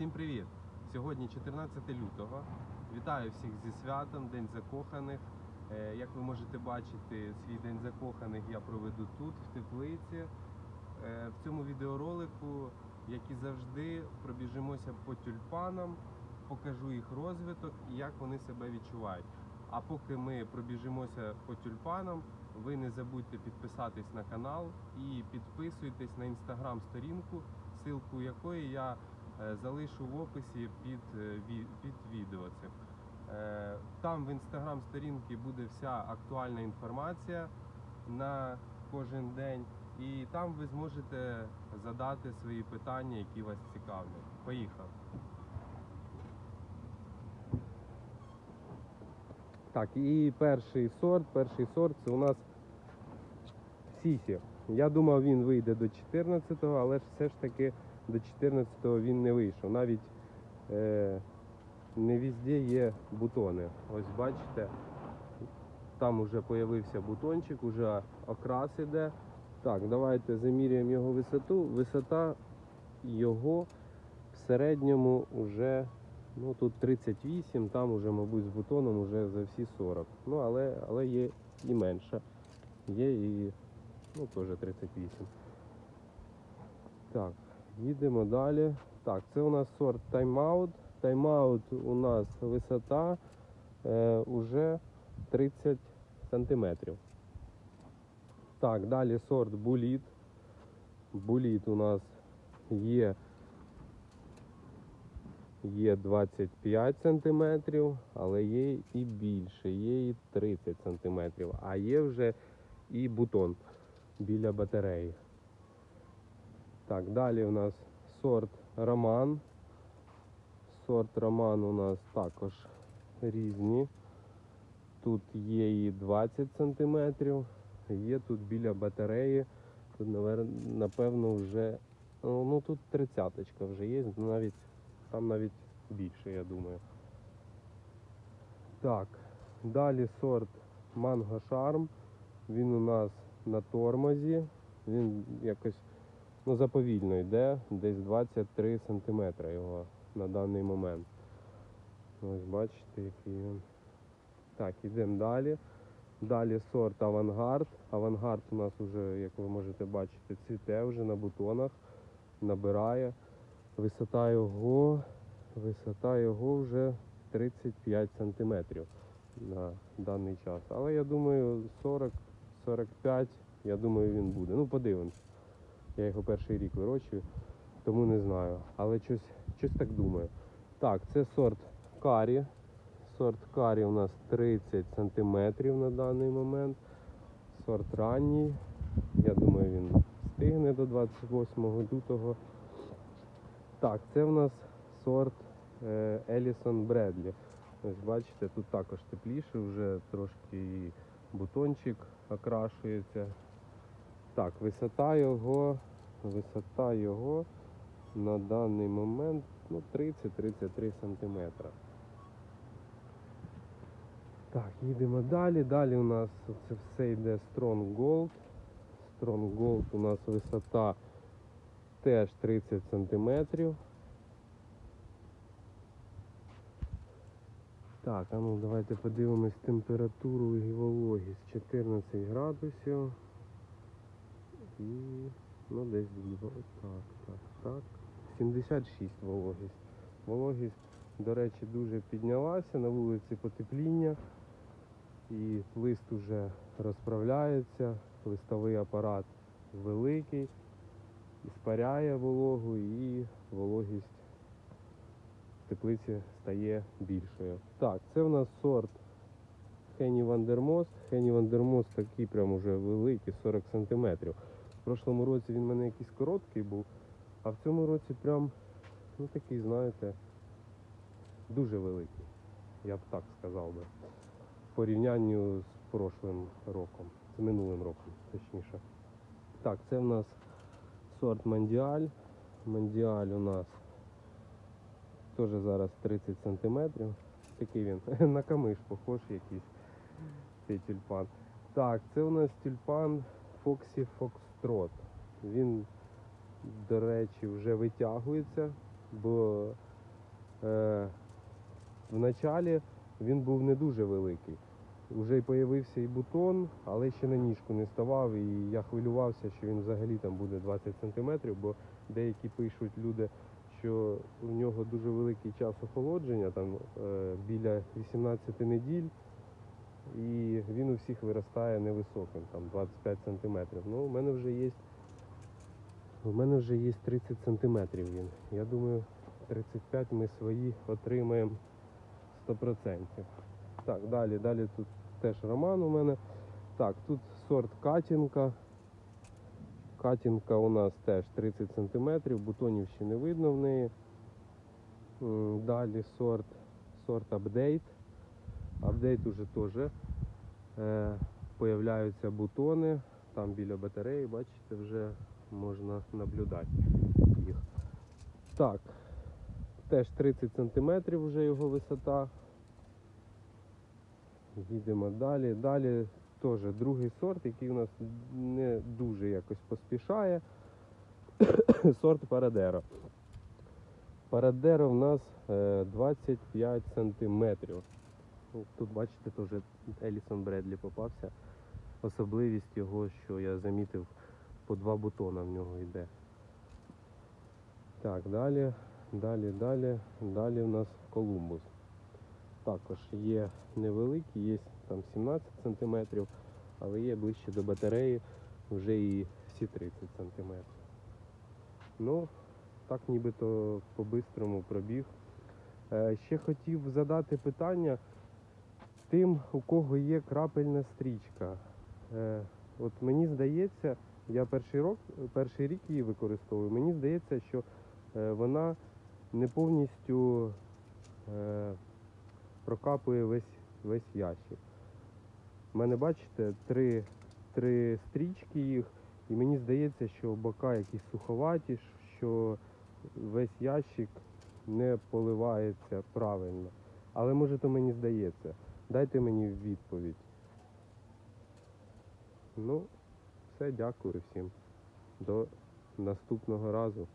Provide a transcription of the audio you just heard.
Всім привіт! Сьогодні 14 лютого. Вітаю всіх зі святом, День закоханих. Е, Як ви можете бачити, свій день закоханих я проведу тут, в теплиці. Е, В цьому відеоролику, як і завжди, пробіжимося по тюльпанам, покажу їх розвиток і як вони себе відчувають. А поки ми пробіжимося по тюльпанам, ви не забудьте підписатись на канал і підписуйтесь на інстаграм-сторінку, ссылку якої я залишу в описі під, е, під відео цим. Е, Там в інстаграм сторінці буде вся актуальна інформація на кожен день, і там ви зможете задати свої питання, які вас цікавлять. Поїхав. Так, і перший сорт, перший сорт це у нас Сісі. Я думав, він вийде до 14-го, але ж все ж таки до 14-го він не вийшов. Навіть е, не везде є бутони. Ось бачите, там вже з'явився бутончик, вже окрас іде. Так, давайте заміряємо його висоту. Висота його в середньому вже ну, тут 38, там уже, мабуть, з бутоном вже за всі 40. Ну, але, але є і менше. Є і ну, теж 38. Так, їдемо далі. Так, це у нас сорт тайм-аут. Тайм-аут у нас висота е, уже 30 сантиметрів. Так, далі сорт буліт. Буліт у нас є, є 25 сантиметрів, але є і більше, є і 30 сантиметрів, а є вже і бутон біля батареї. Так, далі у нас сорт Роман. Сорт Роман у нас також різні. Тут є і 20 см, є тут біля батареї. Тут, напевно, вже ну, ну тут 30 вже є, навіть там навіть більше, я думаю. Так, далі сорт Манго Шарм. Він у нас на тормозі. Він якось ну, заповільно йде, десь 23 см його на даний момент. Ось бачите, який він. Так, йдемо далі. Далі сорт Авангард. Авангард у нас вже, як ви можете бачити, цвіте вже на бутонах, набирає. Висота його, висота його вже 35 см на даний час. Але я думаю, 40-45, я думаю, він буде. Ну, подивимось. Я його перший рік вирощую, тому не знаю. Але щось, так думаю. Так, це сорт карі. Сорт карі у нас 30 см на даний момент. Сорт ранній. Я думаю, він встигне до 28 лютого. Так, це в нас сорт е, Елісон Бредлі. Ось бачите, тут також тепліше, вже трошки бутончик окрашується. Так, висота його, висота його на даний момент ну, 30-33 см. Так, їдемо далі. Далі у нас це все йде Strong Gold. Strong Gold у нас висота теж 30 сантиметрів. Так, а ну давайте подивимось температуру і вологість. 14 градусів. І ну десь так, так, так. 76 вологість. Вологість, до речі, дуже піднялася, на вулиці потепління. І лист уже розправляється, листовий апарат великий, іспаряє вологу і вологість теплиці стає більшою. Так, це в нас сорт Хені Вандермост. Хені Вандермост такий прям уже великий, 40 см. В прошлому році він в мене якийсь короткий був, а в цьому році прям ну такий, знаєте, дуже великий. Я б так сказав би. В порівнянні з прошлим роком, з минулим роком, точніше. Так, це в нас сорт Мандіаль. Мандіаль у нас теж зараз 30 сантиметрів. Такий він на камиш похож якийсь цей тюльпан. Так, це у нас тюльпан Foxy Foxtrot. Він, до речі, вже витягується, бо Е, в началі він був не дуже великий. Уже й появився і бутон, але ще на ніжку не ставав, і я хвилювався, що він взагалі там буде 20 см, бо деякі пишуть люди, що у нього дуже великий час охолодження, там е, біля 18 неділь, і він у всіх виростає невисоким, там 25 см. Ну, у мене вже є. У мене вже є 30 см він. Я думаю, 35 ми свої отримаємо 100%. Так, далі, далі тут теж роман у мене. Так, тут сорт Катінка. Катінка у нас теж 30 см, бутонів ще не видно в неї. Далі сорт, сорт апдейт. Апдейт уже теж е, появляються бутони. Там біля батареї, бачите, вже можна наблюдати їх. Так, теж 30 см вже його висота. Їдемо далі. Далі теж другий сорт, який у нас не дуже якось поспішає. сорт Парадеро. Парадеро в нас е, 25 сантиметрів. Ну, Тут бачите, теж Елісон Бредлі попався. Особливість його, що я замітив, по два бутона в нього йде. Так, далі, далі, далі, далі в нас Колумбус. Також є невеликі, є там 17 см, але є ближче до батареї вже і всі 30 см. Ну, так нібито по-бистрому пробіг. Е, ще хотів задати питання тим, у кого є крапельна стрічка. Е, от мені здається, я перший рок, перший рік її використовую. Мені здається, що е, вона не повністю прокапує весь, весь ящик. У мене, бачите, три, три стрічки їх, і мені здається, що бока якісь суховаті, що весь ящик не поливається правильно. Але може то мені здається. Дайте мені відповідь. Ну, все, дякую всім. До наступного разу.